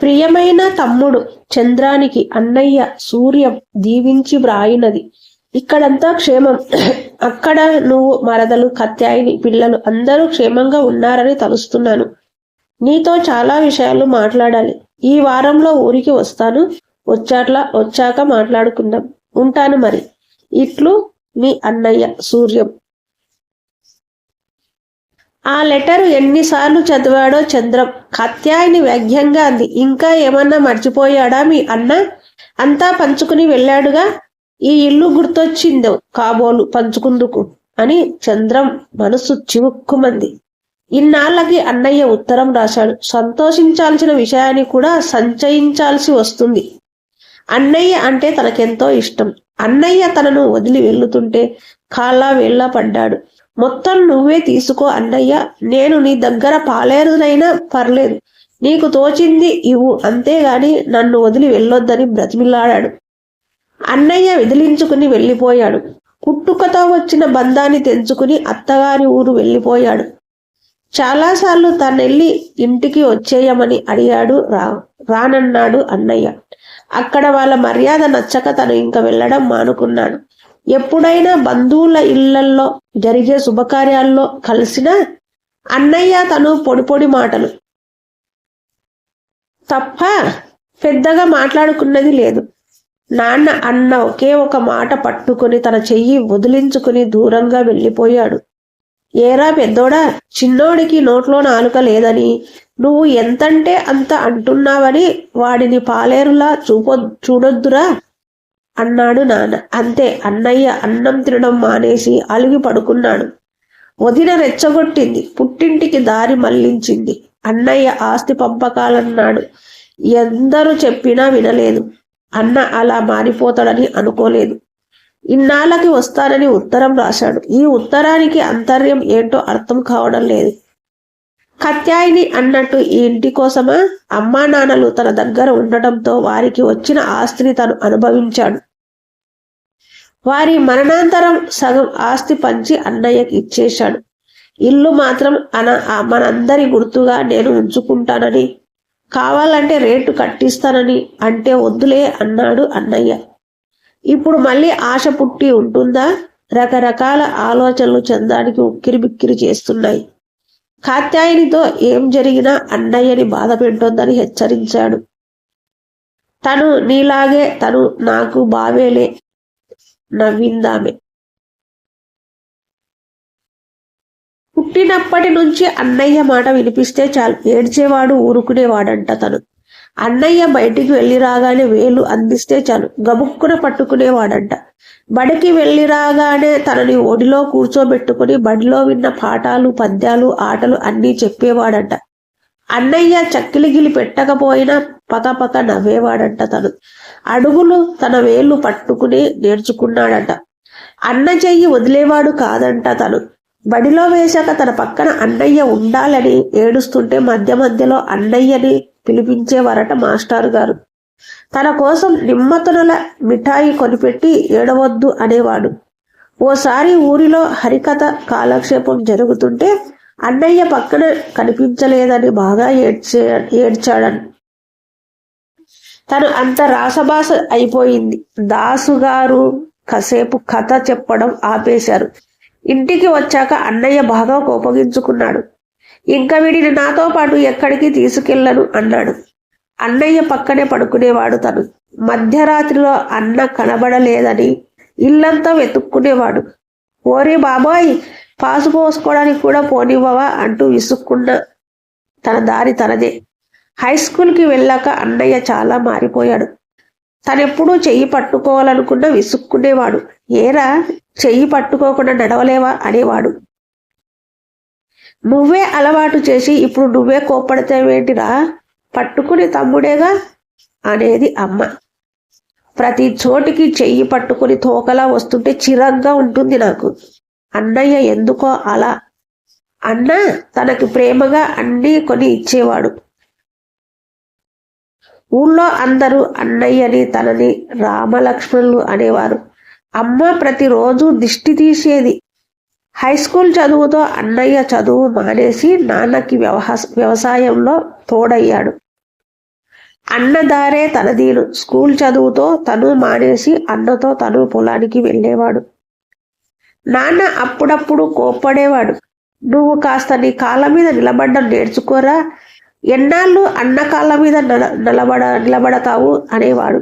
ప్రియమైన తమ్ముడు చంద్రానికి అన్నయ్య సూర్యం దీవించి వ్రాయినది. ఇక్కడంతా క్షేమం. అక్కడ నువ్వు మరదలు కత్యాయిని పిల్లలు అందరూ క్షేమంగా ఉన్నారని తలుస్తున్నాను. నీతో చాలా విషయాలు మాట్లాడాలి. ఈ వారంలో ఊరికి వస్తాను. వచ్చాట్లా వచ్చాక మాట్లాడుకుందాం. ఉంటాను మరి. ఇట్లు మీ అన్నయ్య సూర్యం. ఆ లెటర్ ఎన్నిసార్లు చదివాడో చంద్రం. కత్యాయిని వ్యంగ్యంగా అంది. ఇంకా ఏమన్నా మర్చిపోయాడా మీ అన్న? అంతా పంచుకుని వెళ్ళాడుగా? ఈ ఇల్లు గుర్తొచ్చిందో కాబోలు పంచుకుందుకు అని చంద్రం మనసు చివుక్కుమంది. ఇన్నాళ్ళకి అన్నయ్య ఉత్తరం రాశాడు. సంతోషించాల్సిన విషయాన్ని కూడా సంచయించాల్సి వస్తుంది. అన్నయ్య అంటే తనకెంతో ఇష్టం. అన్నయ్య తనను వదిలి వెళ్తుంటే కాళ్ళ వేళ్ళ పడ్డాడు. మొత్తం నువ్వే తీసుకో అన్నయ్య. నేను నీ దగ్గర పాలేరునైనా పర్లేదు. నీకు తోచింది ఇవ్వు. అంతేగాని నన్ను వదిలి వెళ్ళొద్దని బ్రతిమిలాడాడు. అన్నయ్య విదిలించుకుని వెళ్ళిపోయాడు. పుట్టుకతో వచ్చిన బంధాన్ని తెంచుకుని అత్తగారి ఊరు వెళ్ళిపోయాడు. చాలాసార్లు తనెళ్ళి ఇంటికి వచ్చేయమని అడిగాడు రా రానన్నాడు అన్నయ్య. అక్కడ వాళ్ళ మర్యాద నచ్చక తను ఇంక వెళ్ళడం మానుకున్నాడు. ఎప్పుడైనా బంధువుల ఇళ్ళల్లో జరిగే శుభకార్యాల్లో కలిసినా అన్నయ్య తను పొడి పొడి మాటలు. తప్ప పెద్దగా మాట్లాడుకున్నది లేదు. నాన్న అన్న ఒకే ఒక మాట పట్టుకుని తన చెయ్యి వదిలించుకుని దూరంగా వెళ్ళిపోయాడు. ఏరా పెద్దోడా చిన్నోడికి నోట్లో నాలుక లేదని నువ్వు ఎంతంటే అంత అంటున్నావని వాడిని పాలేరులా చూపొ చూడొద్దురా. అన్నాడు నాన్న. అంతే అన్నయ్య అన్నం తినడం మానేసి అలిగి పడుకున్నాడు. వదిన రెచ్చగొట్టింది. పుట్టింటికి దారి మళ్ళించింది. అన్నయ్య ఆస్తి పంపకాలన్నాడు. ఎందరూ చెప్పినా వినలేదు. అన్న అలా మారిపోతాడని అనుకోలేదు. ఇన్నాళ్ళకి వస్తానని ఉత్తరం రాశాడు. ఈ ఉత్తరానికి అంతర్యం ఏంటో అర్థం కావడం లేదు. కత్యాయిని అన్నట్టు ఈ ఇంటి కోసమా? అమ్మా నాన్నలు తన దగ్గర ఉండటంతో వారికి వచ్చిన ఆస్తిని తను అనుభవించాడు. వారి మరణాంతరం సగం ఆస్తి పంచి అన్నయ్యకి ఇచ్చేశాడు. ఇల్లు మాత్రం అన మనందరి గుర్తుగా నేను ఉంచుకుంటానని కావాలంటే రేటు కట్టిస్తానని అంటే వద్దులే అన్నాడు అన్నయ్య. ఇప్పుడు మళ్ళీ ఆశ పుట్టి ఉంటుందా? రకరకాల ఆలోచనలు చందానికి ఉక్కిరిబిక్కిరి చేస్తున్నాయి. కాత్యాయనితో ఏం జరిగినా అన్నయ్యని బాధ పెట్టొద్దని హెచ్చరించాడు. తను నీలాగే తను నాకు బావేలే నవ్విందామె పుట్టినప్పటి నుంచి అన్నయ్య మాట వినిపిస్తే చాలు. ఏడ్చేవాడు ఊరుకునేవాడంట తను. అన్నయ్య బయటికి వెళ్ళి రాగానే వేలు అందిస్తే చాలు. గబుక్కున పట్టుకునేవాడంట. బడికి వెళ్ళి రాగానే తనని ఒడిలో కూర్చోబెట్టుకుని బడిలో విన్న పాఠాలు పద్యాలు ఆటలు అన్నీ చెప్పేవాడంట. అన్నయ్య చక్కిలిగిలి పెట్టకపోయినా పకపక నవ్వేవాడంట తను. అడుగులు తన వేళ్ళు పట్టుకుని నేర్చుకున్నాడంట. అన్న చెయ్యి వదిలేవాడు కాదంట తను. బడిలో వేశాక తన పక్కన అన్నయ్య ఉండాలని ఏడుస్తుంటే మధ్య మధ్యలో అన్నయ్యని పిలిపించేవారట మాస్టారు గారు. తన కోసం నిమ్మతునల మిఠాయి కొనిపెట్టి ఏడవద్దు అనేవాడు. ఓసారి ఊరిలో హరికథ కాలక్షేపం జరుగుతుంటే అన్నయ్య పక్కన కనిపించలేదని బాగా ఏడ్చే ఏడ్చాడని. తను అంత రాసభాస అయిపోయింది. దాసు గారు కాసేపు కథ చెప్పడం ఆపేశారు. ఇంటికి వచ్చాక అన్నయ్య బాగా కోపగించుకున్నాడు. ఇంకా వీడిని నాతో పాటు ఎక్కడికి తీసుకెళ్ళను అన్నాడు. అన్నయ్య పక్కనే పడుకునేవాడు తను. మధ్యరాత్రిలో అన్న కనబడలేదని ఇల్లంతా వెతుక్కునేవాడు. ఓరే బాబాయ్ పాసు పోసుకోవడానికి కూడా పోనివ్వవా అంటూ విసుక్కున్న తన దారి తనదే. హై స్కూల్కి వెళ్ళాక అన్నయ్య చాలా మారిపోయాడు. తనెప్పుడూ చెయ్యి పట్టుకోవాలనుకున్న విసుక్కునేవాడు ఏరా చెయ్యి పట్టుకోకుండా నడవలేవా అనేవాడు. నువ్వే అలవాటు చేసి ఇప్పుడు నువ్వే కోప్పడితేవేంటిరా? పట్టుకుని తమ్ముడేగా? అనేది అమ్మ. ప్రతి చోటికి చెయ్యి పట్టుకుని తోకలా వస్తుంటే చిరంగా ఉంటుంది నాకు. అన్నయ్య ఎందుకో అలా అన్న తనకి ప్రేమగా అన్నీ కొని ఇచ్చేవాడు. ఊళ్ళో అందరూ అన్నయ్యని తనని రామలక్ష్మణులు అనేవారు. అమ్మ ప్రతిరోజు దిష్టి తీసేది. హై స్కూల్ చదువుతో అన్నయ్య చదువు మానేసి నాన్నకి వ్యవహాస వ్యవసాయంలో తోడయ్యాడు. అన్నదారే తనదీను స్కూల్ చదువుతో తను మానేసి అన్నతో తను పొలానికి వెళ్ళేవాడు. నాన్న అప్పుడప్పుడు కోప్పడేవాడు. నువ్వు కాస్త నీ కాళ్ళ మీద నిలబడ్డం నేర్చుకోరా. ఎన్నాళ్ళు అన్న కాళ్ళ మీద నల నిలబడ నిలబడతావు అనేవాడు.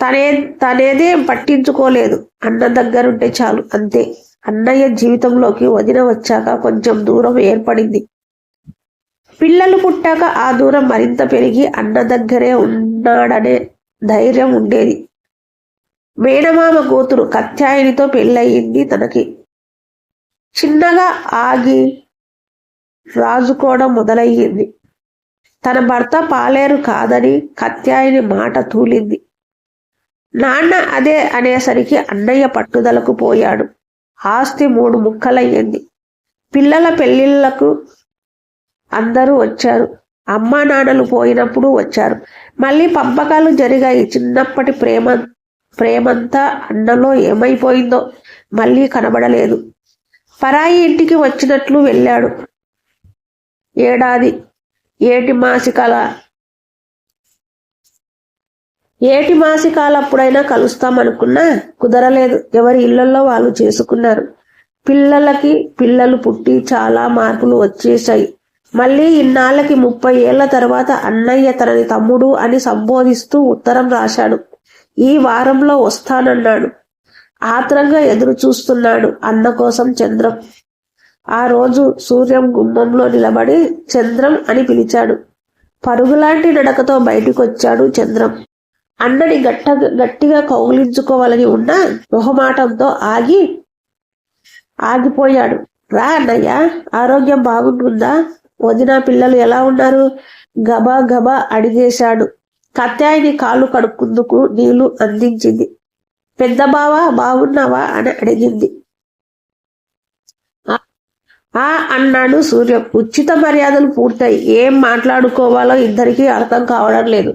తనే తనేదేం పట్టించుకోలేదు. అన్న దగ్గరుంటే చాలు అంతే. అన్నయ్య జీవితంలోకి వదిన వచ్చాక కొంచెం దూరం ఏర్పడింది. పిల్లలు పుట్టాక ఆ దూరం మరింత పెరిగి అన్న దగ్గరే ఉన్నాడనే ధైర్యం ఉండేది. మేనమామ కూతురు కత్యాయనితో పెళ్ళయింది తనకి. చిన్నగా ఆగి రాజుకోవడం మొదలయ్యింది. తన భర్త పాలేరు కాదని కత్యాయిని మాట తూలింది. నాన్న అదే అనేసరికి అన్నయ్య పట్టుదలకు పోయాడు. ఆస్తి మూడు ముక్కలయ్యింది. పిల్లల పెళ్ళిళ్ళకు అందరూ వచ్చారు. అమ్మా నాన్నలు పోయినప్పుడు వచ్చారు. మళ్ళీ పంపకాలు జరిగాయి. చిన్నప్పటి ప్రేమ ప్రేమంతా అన్నలో ఏమైపోయిందో మళ్ళీ కనబడలేదు. పరాయి ఇంటికి వచ్చినట్లు వెళ్ళాడు. ఏడాది ఏటి మాసికాల ఏటి మాసికాలప్పుడైనా కలుస్తామనుకున్నా కుదరలేదు. ఎవరి ఇళ్ళలో వాళ్ళు చేసుకున్నారు. పిల్లలకి పిల్లలు పుట్టి చాలా మార్పులు వచ్చేసాయి మళ్ళీ ఇన్నాళ్ళకి ముప్పై ఏళ్ళ తర్వాత అన్నయ్య తనని తమ్ముడు అని సంబోధిస్తూ ఉత్తరం రాశాడు. ఈ వారంలో వస్తానన్నాడు. ఆత్రంగా ఎదురు చూస్తున్నాడు అన్న కోసం చంద్రం. ఆ రోజు సూర్యం గుమ్మంలో నిలబడి చంద్రం అని పిలిచాడు. పరుగులాంటి నడకతో బయటికొచ్చాడు చంద్రం. అన్నని గట్ట గట్టిగా కౌగిలించుకోవాలని ఉన్న మొహమాటంతో ఆగి ఆగిపోయాడు. రా అన్నయ్య ఆరోగ్యం బాగుంటుందా? వదిన పిల్లలు ఎలా ఉన్నారు? గబా గబా అడిగేశాడు. కత్యాయిని కాళ్ళు కడుక్కుందుకు నీళ్ళు అందించింది. పెద్ద బావా బాగున్నావా అని అడిగింది. ఆ అన్నాడు సూర్యం. ఉచిత మర్యాదలు పూర్తయి. ఏం మాట్లాడుకోవాలో ఇద్దరికీ అర్థం కావడం లేదు.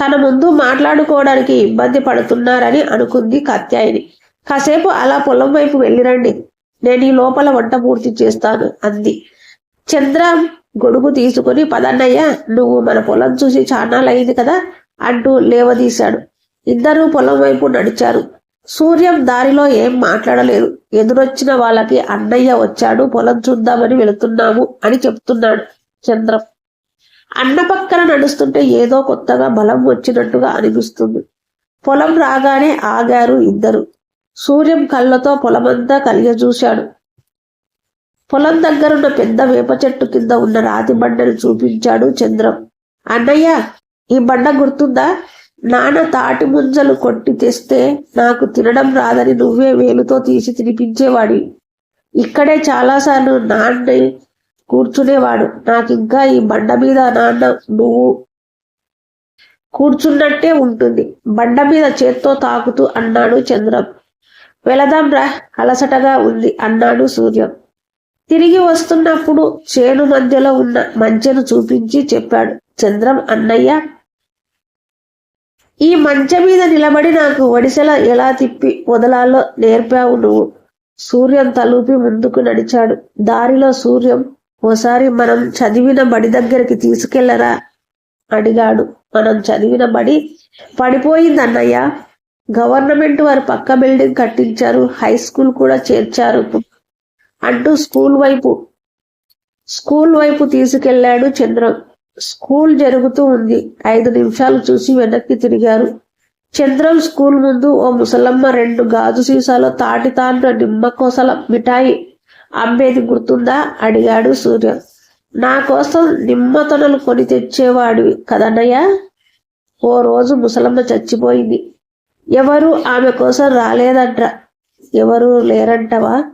తన ముందు మాట్లాడుకోవడానికి ఇబ్బంది పడుతున్నారని అనుకుంది కత్యాయిని. కాసేపు అలా పొలం వైపు వెళ్ళిరండి. నేను ఈ లోపల వంట పూర్తి చేస్తాను అంది. చంద్ర గొడుగు తీసుకుని పదన్నయ్య నువ్వు మన పొలం చూసి చాన్నాలయ్యింది కదా అంటూ లేవదీశాడు. ఇద్దరూ పొలం వైపు నడిచారు. సూర్యం దారిలో ఏం మాట్లాడలేదు. ఎదురొచ్చిన వాళ్ళకి అన్నయ్య వచ్చాడు పొలం చూద్దామని వెళుతున్నాము అని చెప్తున్నాడు చంద్రం. అన్న పక్కన నడుస్తుంటే ఏదో కొత్తగా బలం వచ్చినట్టుగా అనిపిస్తుంది. పొలం రాగానే ఆగారు ఇద్దరు. సూర్యం కళ్ళతో పొలమంతా కలిగజూశాడు. పొలం దగ్గరున్న పెద్ద వేప చెట్టు కింద ఉన్న రాతి బండను చూపించాడు చంద్రం. అన్నయ్య ఈ బండ గుర్తుందా? నాన్న తాటి ముంజలు కొట్టి తెస్తే నాకు తినడం రాదని నువ్వే వేలుతో తీసి తినిపించేవాడి. ఇక్కడే చాలాసార్లు నాన్న కూర్చునేవాడు. నాకు ఇంకా ఈ బండ మీద నాన్న నువ్వు కూర్చున్నట్టే ఉంటుంది. బండ మీద చేత్తో తాకుతూ అన్నాడు చంద్రం. వెళదాం రా అలసటగా ఉంది అన్నాడు సూర్యం. తిరిగి వస్తున్నప్పుడు చేను మధ్యలో ఉన్న మంచెను చూపించి చెప్పాడు చంద్రం అన్నయ్య! ఈ మంచె మీద నిలబడి నాకు ఒడిసెల ఎలా తిప్పి వదలాలో నేర్పావు నువ్వు సూర్యం తలూపి ముందుకు నడిచాడు. దారిలో సూర్యం ఓసారి మనం చదివిన బడి దగ్గరికి తీసుకెళ్ళరా అడిగాడు. మనం చదివిన బడి పడిపోయింది అన్నయ్య! గవర్నమెంట్ వారు పక్క బిల్డింగ్ కట్టించారు హై స్కూల్ కూడా చేర్చారు. అంటూ స్కూల్ వైపు. స్కూల్ వైపు తీసుకెళ్ళాడు చంద్రం. స్కూల్ జరుగుతూ ఉంది. ఐదు నిమిషాలు చూసి వెనక్కి తిరిగారు. చంద్రం స్కూల్ ముందు ఓ ముసలమ్మ రెండు గాజు సీసాలో తాటి తాను నిమ్మకోసల మిఠాయి అమ్మేది గుర్తుందా? అడిగాడు సూర్య. నా కోసం నిమ్మతనలు కొని తెచ్చేవాడివి కదన్నయ్య? ఓ రోజు ముసలమ్మ చచ్చిపోయింది. ఎవరు? ఆమె కోసం రాలేదంట. ఎవరు లేరంటవా?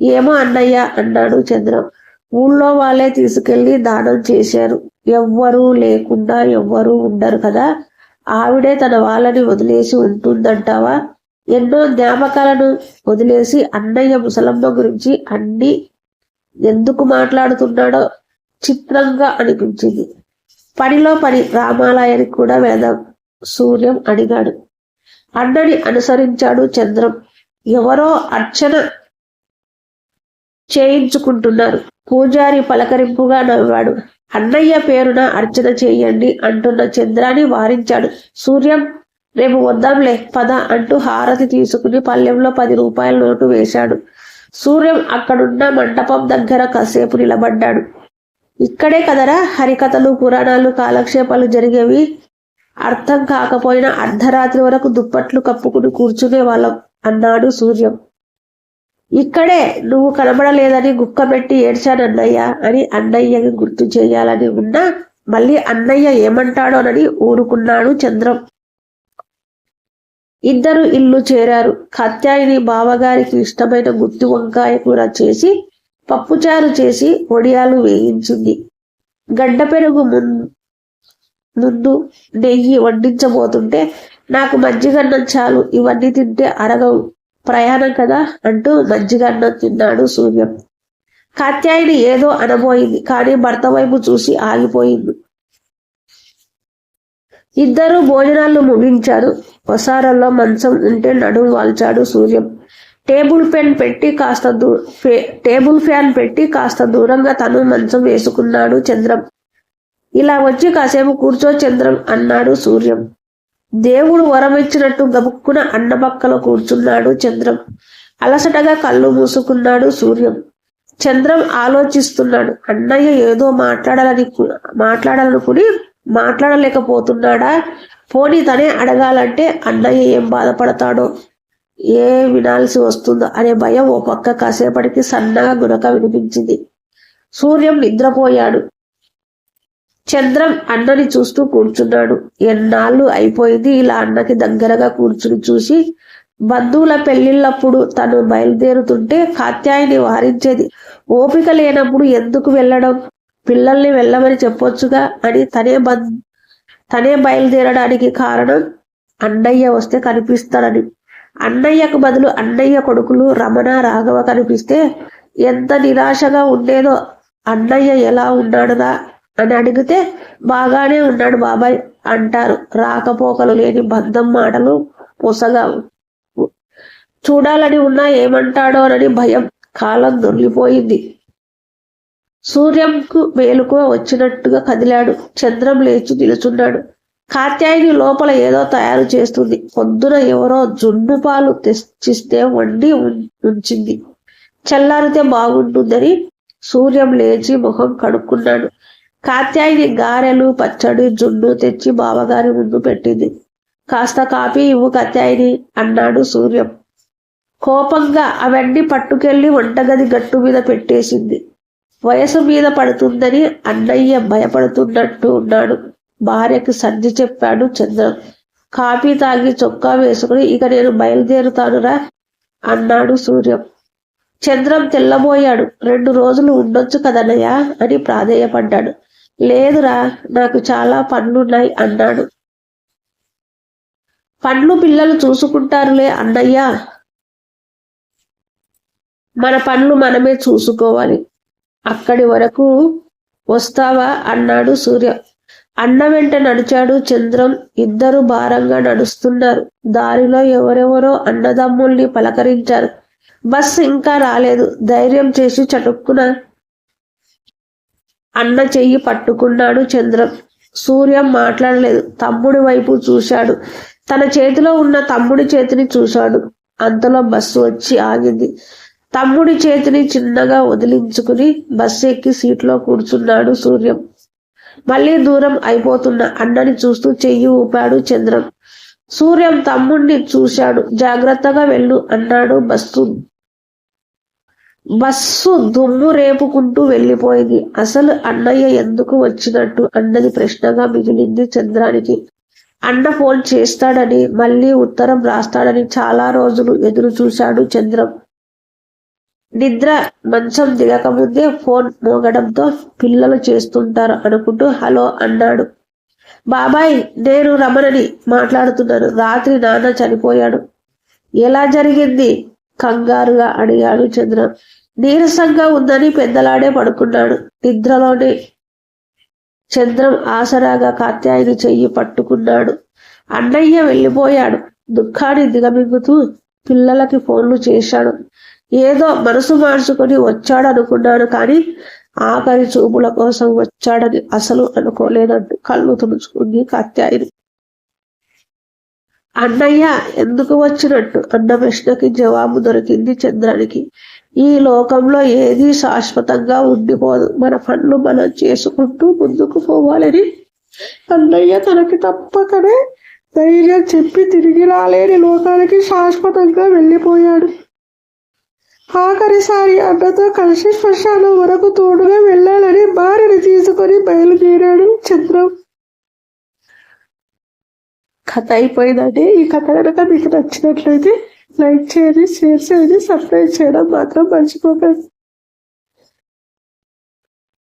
ఏమో అన్నయ్య అన్నాడు చంద్రం. ఊళ్ళో వాళ్ళే తీసుకెళ్ళి దానం చేశారు. ఎవ్వరూ లేకుండా ఎవ్వరూ ఉండరు కదా. ఆవిడే తన వాళ్ళని వదిలేసి ఉంటుందంటావా? ఎన్నో జ్ఞాపకాలను వదిలేసి అన్నయ్య ముసలమ్మ గురించి అన్ని ఎందుకు మాట్లాడుతున్నాడో చిత్రంగా అనిపించింది. పనిలో పని రామాలయానికి కూడా వేదం సూర్యం అడిగాడు. అన్నని అనుసరించాడు చంద్రం. ఎవరో అర్చన చేయించుకుంటున్నారు. పూజారి పలకరింపుగా నవ్వాడు. అన్నయ్య పేరున అర్చన చేయండి అంటున్న చంద్రాన్ని వారించాడు. సూర్యం రేపు వద్దాంలే పద అంటూ హారతి తీసుకుని పల్లెంలో పది రూపాయల నోటు వేశాడు. సూర్యం అక్కడున్న మంటపం దగ్గర కాసేపు నిలబడ్డాడు. ఇక్కడే కదరా హరికథలు పురాణాలు కాలక్షేపాలు జరిగేవి. అర్థం కాకపోయినా అర్ధరాత్రి వరకు దుప్పట్లు కప్పుకుని కూర్చునే వాళ్ళం అన్నాడు సూర్యం. ఇక్కడే నువ్వు కనబడలేదని గుక్క పెట్టి ఏడ్చానన్నయ్య అని అన్నయ్యకి గుర్తు చేయాలని ఉన్నా మళ్ళీ అన్నయ్య ఏమంటాడోనని ఊరుకున్నాడు చంద్రం. ఇద్దరు ఇల్లు చేరారు. కత్యాయిని బావగారికి ఇష్టమైన గుత్తి వంకాయ కూర చేసి పప్పుచారు చేసి వడియాలు వేయించింది. గడ్డ పెరుగు ము ముందు నెయ్యి వండించబోతుంటే నాకు మజ్జిగన్నం చాలు ఇవన్నీ తింటే అరగవు. ప్రయాణం కదా అంటూ మజ్జిగన్నం తిన్నాడు సూర్యం. కాత్యాయిని ఏదో అనబోయింది కానీ భర్త వైపు చూసి ఆగిపోయింది. ఇద్దరు భోజనాలు ముగించారు. వసారంలో మంచం ఉంటే నడుము వాల్చాడు సూర్యం. టేబుల్ ఫ్యాన్ పెట్టి కాస్త దూ ఫే- టేబుల్ ఫ్యాన్ పెట్టి కాస్త దూరంగా తను మంచం వేసుకున్నాడు చంద్రం. ఇలా వచ్చి కాసేపు కూర్చో చంద్రం అన్నాడు సూర్యం. దేవుడు వరం ఇచ్చినట్టు గబుక్కున అన్న పక్కలో కూర్చున్నాడు చంద్రం. అలసటగా కళ్ళు మూసుకున్నాడు సూర్యం. చంద్రం ఆలోచిస్తున్నాడు అన్నయ్య ఏదో మాట్లాడాలని మాట్లాడాలనుకుని మాట్లాడలేకపోతున్నాడా? పోనీ తనే అడగాలంటే అన్నయ్య ఏం బాధపడతాడో? ఏ వినాల్సి వస్తుందో? అనే భయం ఓ పక్క కాసేపటికి సన్నగా గురక వినిపించింది. సూర్యం నిద్రపోయాడు. చంద్రం అన్నని చూస్తూ కూర్చున్నాడు. ఎన్నాళ్ళు అయిపోయింది ఇలా అన్నకి దగ్గరగా కూర్చుని చూసి. బంధువుల పెళ్ళిళ్ళప్పుడు తను బయలుదేరుతుంటే కాత్యాయిని వారించేది. ఓపిక లేనప్పుడు ఎందుకు వెళ్ళడం? పిల్లల్ని వెళ్ళమని చెప్పొచ్చుగా అని తనే బం తనే బయలుదేరడానికి కారణం అన్నయ్య వస్తే కనిపిస్తాడని అన్నయ్యకు బదులు అన్నయ్య కొడుకులు రమణ రాఘవ కనిపిస్తే ఎంత నిరాశగా ఉండేదో అన్నయ్య ఎలా ఉన్నాడురా? అని అడిగితే బాగానే ఉన్నాడు బాబాయ్ అంటారు. రాకపోకలు లేని బంధం మాటలు పొసగా చూడాలని ఉన్నా ఏమంటాడోనని భయం కాలం దొరికిపోయింది. సూర్యంకు మేలుకో వచ్చినట్టుగా కదిలాడు. చంద్రం లేచి నిలుచున్నాడు. కాత్యాయిని లోపల ఏదో తయారు చేస్తుంది. పొద్దున ఎవరో జున్ను పాలు తెచ్చిస్తే వండి ఉం- ఉంచింది. చల్లారితే బాగుంటుందని సూర్యం లేచి ముఖం కడుక్కున్నాడు. కాత్యాయిని గారెలు పచ్చడి జున్ను తెచ్చి బావగారి ముందు పెట్టింది. కాస్త కాపీ ఇవ్వు కాత్యాయిని అన్నాడు సూర్యం. కోపంగా అవన్నీ పట్టుకెళ్ళి వంటగది గట్టు మీద పెట్టేసింది. వయసు మీద పడుతుందని అన్నయ్య భయపడుతున్నట్టు ఉన్నాడు. భార్యకు సర్ది చెప్పాడు చంద్రం. కాఫీ తాగి చొక్కా వేసుకుని ఇక నేను బయలుదేరుతానురా అన్నాడు సూర్యం. చంద్రం తెల్లబోయాడు. రెండు రోజులు ఉండొచ్చు కదన్నయ్య అని ప్రాధేయపడ్డాడు. లేదురా నాకు చాలా పనులున్నాయి అన్నాడు. పండ్లు పిల్లలు చూసుకుంటారులే అన్నయ్య. మన పనులు మనమే చూసుకోవాలి. అక్కడి వరకు వస్తావా అన్నాడు సూర్య. అన్న వెంట నడిచాడు చంద్రం. ఇద్దరు భారంగా నడుస్తున్నారు. దారిలో ఎవరెవరో అన్నదమ్ముల్ని పలకరించారు. బస్ ఇంకా రాలేదు. ధైర్యం చేసి చటుక్కున అన్న చెయ్యి పట్టుకున్నాడు చంద్రం. సూర్యం మాట్లాడలేదు. తమ్ముడి వైపు చూశాడు. తన చేతిలో ఉన్న తమ్ముడి చేతిని చూశాడు. అంతలో బస్సు వచ్చి ఆగింది. తమ్ముడి చేతిని చిన్నగా వదిలించుకుని బస్సు ఎక్కి సీట్లో కూర్చున్నాడు సూర్యం. మళ్ళీ దూరం అయిపోతున్న అన్నని చూస్తూ చెయ్యి ఊపాడు చంద్రం. సూర్యం తమ్ముణ్ణి చూశాడు. జాగ్రత్తగా వెళ్ళు అన్నాడు బస్సు బస్సు దుమ్ము రేపుకుంటూ వెళ్ళిపోయింది. అసలు అన్నయ్య ఎందుకు వచ్చినట్టు అన్నది ప్రశ్నగా మిగిలింది చంద్రానికి. అన్న ఫోన్ చేస్తాడని మళ్ళీ ఉత్తరం రాస్తాడని చాలా రోజులు ఎదురు చూశాడు చంద్రం. నిద్ర మంచం దిగకముందే ఫోన్ మోగడంతో పిల్లలు చేస్తుంటారు అనుకుంటూ హలో అన్నాడు. బాబాయ్ నేను రమణని మాట్లాడుతున్నాను. రాత్రి నాన్న చనిపోయాడు. ఎలా జరిగింది? కంగారుగా అడిగాడు చంద్ర. నీరసంగా ఉందని పెద్దలాడే పడుకున్నాడు. నిద్రలోనే చంద్రం ఆసరాగా కాత్యాయని చెయ్యి పట్టుకున్నాడు. అన్నయ్య వెళ్ళిపోయాడు. దుఃఖాన్ని దిగమింగుతూ పిల్లలకి ఫోన్లు చేశాడు. ఏదో మనసు మార్చుకొని వచ్చాడు అనుకున్నాను కానీ ఆఖరి చూపుల కోసం వచ్చాడని అసలు అనుకోలేదంటూ కళ్ళు తుడుచుకుంది కాత్యాయని. అన్నయ్య ఎందుకు వచ్చినట్టు? అన్న ప్రశ్నకి జవాబు దొరికింది చంద్రానికి. ఈ లోకంలో ఏది శాశ్వతంగా ఉండిపోదు. మన పనులు మనం చేసుకుంటూ ముందుకు పోవాలని అన్నయ్య తనకి తప్పకనే ధైర్యం చెప్పి తిరిగి రాలేని లోకానికి శాశ్వతంగా వెళ్ళిపోయాడు. ఆఖరిసారి అన్నతో కలిసి శ్మశానం వరకు తోడుగా వెళ్ళాలని భార్యని తీసుకొని బయలుదేరాడు చంద్రం. కథ అయిపోయిందండి. ఈ కథ కనుక మీకు నచ్చినట్లయితే లైక్ చేయండి షేర్ చేయండి సబ్స్క్రైబ్ చేయడం మాత్రం మర్చిపోకండి.